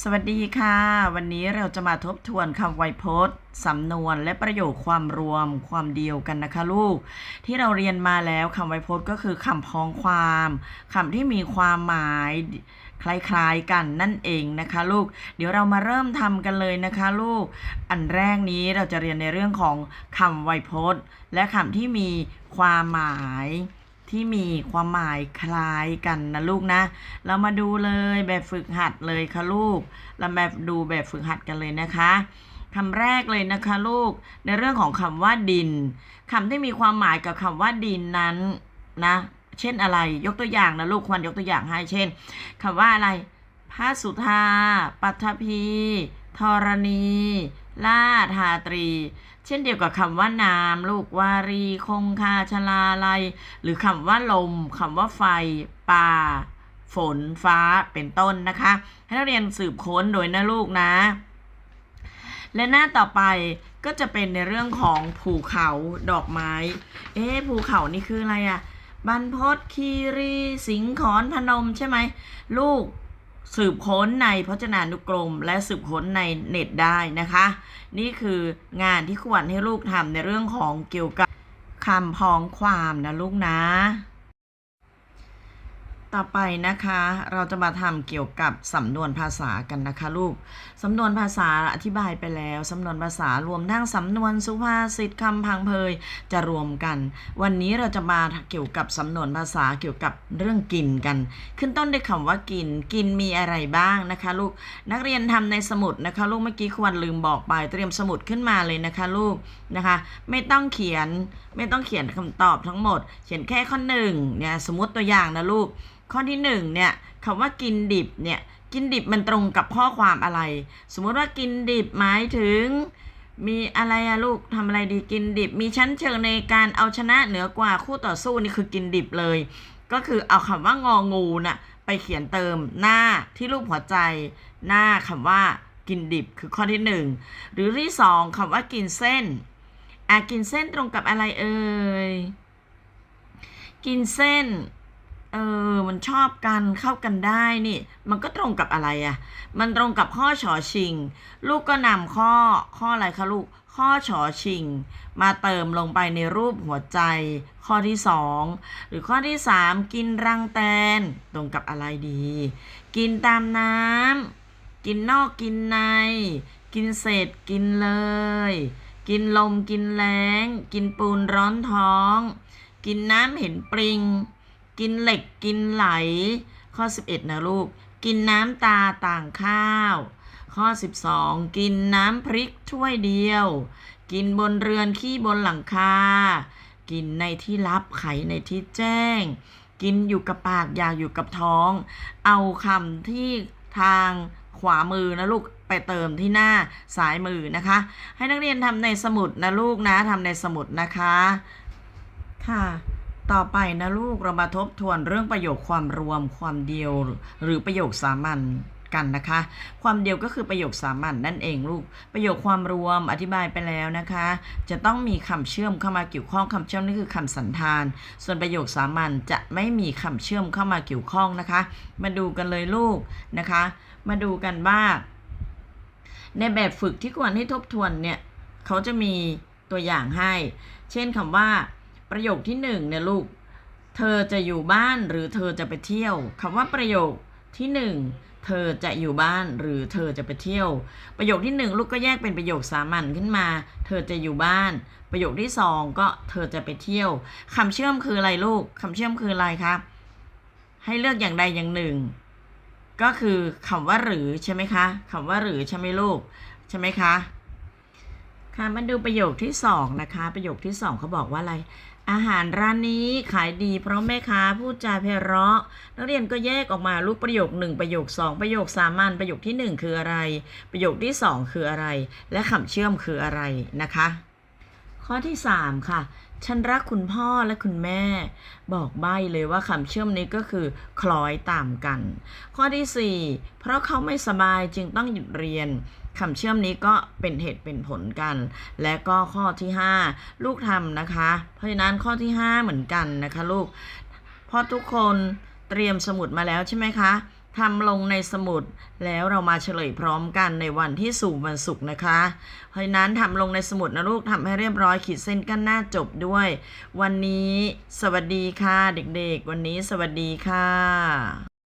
สวัสดีค่ะ วันนี้เราจะมาทบทวนคำไวยพจน์สำนวนและประโยคความรวมความเดียวกันนะคะลูก ที่เราเรียนมาแล้วคำไวยพจน์ก็คือคำพ้องความคำที่มีความหมายคล้ายๆกันนั่นเองนะคะลูก เดี๋ยวเรามาเริ่มทำกันเลยนะคะลูก อันแรกนี้เราจะเรียนในเรื่องของคำไวยพจน์ และคำที่มีความหมาย ที่มีความหมายคล้ายกันนะลูกนะ เรามาดูเลยแบบฝึกหัดเลยค่ะลูก เราแบบดูแบบฝึกหัดกันเลยนะคะคำแรกเลยนะคะลูก ในเรื่องของคำว่าดินคำที่มีความหมายกับคำว่าดินนั้นนะ เช่นอะไร ยกตัวอย่างนะลูกควรยกตัวอย่างให้ เช่นคำว่าอะไรพระสุธาปัทภี ธรณี ล่าทาตรี เช่นเดียวกับคำว่าน้ำลูกวารี คงคาชลาลัย หรือคำว่าลมคำว่าไฟ ป่า ฝนฟ้าเป็นต้นนะคะ ให้นักเรียนสืบค้นโดยนะลูกนะ และหน้าต่อไปก็จะเป็นในเรื่องของภูเขาดอกไม้ เอ๊ะภูเขานี่คืออะไรอะบรรพตคีรี สิงขอนพนมใช่ไหม ลูก สืบค้นในพจนานุกรม และสืบค้นในเน็ตได้นะคะ นี่คืองานที่ควรให้ลูกทำในเรื่องของเกี่ยวกับคำพ้องความนะลูกนะ ต่อไปนะคะเราจะมาทำเกี่ยวกับสำนวนภาษากันนะคะลูกสำนวนภาษาอธิบายไปแล้วสำนวนภาษารวมทั้งสำนวนสุภาษิตคำพังเพยจะรวมกัน วันนี้เราจะมาเกี่ยวกับสำนวนภาษาเกี่ยวกับเรื่องกินกัน ขึ้นต้นด้วยคำว่ากิน กินมีอะไรบ้างนะคะ ลูกนักเรียนทำในสมุดนะคะลูกเมื่อกี้ควรลืมบอกไปเตรียมสมุดขึ้นมาเลยนะคะลูกนะคะ ไม่ต้องเขียนไม่ต้องเขียนคำตอบทั้งหมด เขียนแค่ข้อหนึ่งเนี่ยสมมติตัวอย่างนะลูก ข้อที่หนึ่งเนี่ยคำว่ากินดิบเนี่ยกินดิบมันตรงกับข้อความอะไร สมมติว่ากินดิบหมายถึง มีอะไรอะลูกทำอะไรดีกินดิบ มีชั้นเชิงในการเอาชนะเหนือกว่าคู่ต่อสู้นี่คือกินดิบเลย ก็คือเอาคำว่างองูน่ะไปเขียนเติมหน้าที่รูปหัวใจ หน้าคำว่ากินดิบคือข้อที่หนึ่งหรือที่สองคำว่ากินเส้นอะกินเส้นตรงกับอะไรเอ่ยกินเส้น เออ มันชอบกันเข้ากันได้นี่ มันก็ตรงกับอะไรอะ่ะ มันตรงกับข้อฉอชิง ลูกก็นำข้อข้ออะไรคะลูก ข้อฉอชิง มาเติมลงไปในรูปหัวใจ ข้อที่สองหรือข้อที่สามกินรังแตน ตรงกับอะไรดี กินตามน้ำกินนอกกินใน กินเศษกินเลย กินลมกินแรง กินปูนร้อนท้อง กินน้ำเห็นปริง กินเหล็กกินไหล ข้อ 11 นะลูก กินน้ำตาต่างข้าว ข้อ 12 กินน้ำพริกถ้วยเดียว กินบนเรือนขี้บนหลังคา กินในที่ลับไขในที่แจ้ง กินอยู่กับปากอยากอยู่กับท้อง เอาคำที่ทางขวามือนะลูกไปเติมที่หน้าซ้ายมือนะคะ ให้นักเรียนทำในสมุดนะลูกนะทำในสมุดนะคะ ค่ะ ต่อไปนะลูกเรามาทบทวนเรื่องประโยคความรวม ความเดียว หรือประโยคสามัญกันนะคะ ความเดียวก็คือประโยคสามัญนนั่นเองลูก ประโยคความรวมอธิบายไปแล้วนะคะ จะต้องมีคำเชื่อมเข้ามาเกี่ยวข้องคำเชื่อมนี่คือคำสันธาน ส่วนประโยคสามัญจะไม่มีคำเชื่อมเข้ามาเกี่ยวข้องนะคะ มาดูกันเลยลูกนะคะ มาดูกันว่า ในแบบฝึกที่ควรให้ทบทวนเนี่ยเขาจะมีตัวอย่างให้ เช่นคำว่า ประโยคที่หนึ่งเนี่ยลูก เธอจะอยู่บ้านหรือเธอจะไปเที่ยวคำว่าประโยคที่หนึ่งเธอจะอยู่บ้านหรือเธอจะไปเที่ยว ประโยคที่หนึ่งลูกก็แยกเป็นประโยคสามัญขึ้นมา เธอจะอยู่บ้าน ประโยคที่สองก็เธอจะไปเที่ยวคำเชื่อมคืออะไรลูกคำเชื่อมคืออะไรครับ ให้เลือกอย่างใดอย่างหนึ่ง ก็คือคำว่าหรือใช่ไหมคะคำว่าหรือใช่ไหมลูกใช่ไหมคะค่ะมาดูประโยคที่สองนะคะ ประโยคที่สองเขาบอกว่าอะไร อาหารร้านนี้ขายดีเพราะแม่ค้าพูดจาเพเราะ นักเรียนก็แยกออกมาลูกประโยคหนึ่งประโยคสองประโยคสามัญประโยคที่หนึ่งคืออะไร ประโยคที่สองคืออะไร และคำเชื่อมคืออะไรนะคะ ข้อที่สามค่ะ ฉันรักคุณพ่อและคุณแม่ บอกใบ้เลยว่าคำเชื่อมนี้ก็คือ คล้อยตามกัน ข้อที่สี่เพราะเขาไม่สบายจึงต้องหยุดเรียนคำเชื่อมนี้ก็เป็นเหตุเป็นผลกัน และก็ข้อที่ 5 ลูกทำนะคะ เพราะฉะนั้นข้อที่ 5 เหมือนกันนะคะลูกพราะทุกคนเตรียมสมุดมาแล้วใช่ไหมคะ ทำลงในสมุดแล้วเรามาเฉลยพร้อมกันในวันที่สู่วันศุกร์นะคะ เพราะนั้นทำลงในสมุดนะลูกทำให้เรียบร้อยขีดเส้นกั้นหน้าจบด้วย วันนี้สวัสดีค่ะเด็กๆ วันนี้สวัสดีค่ะ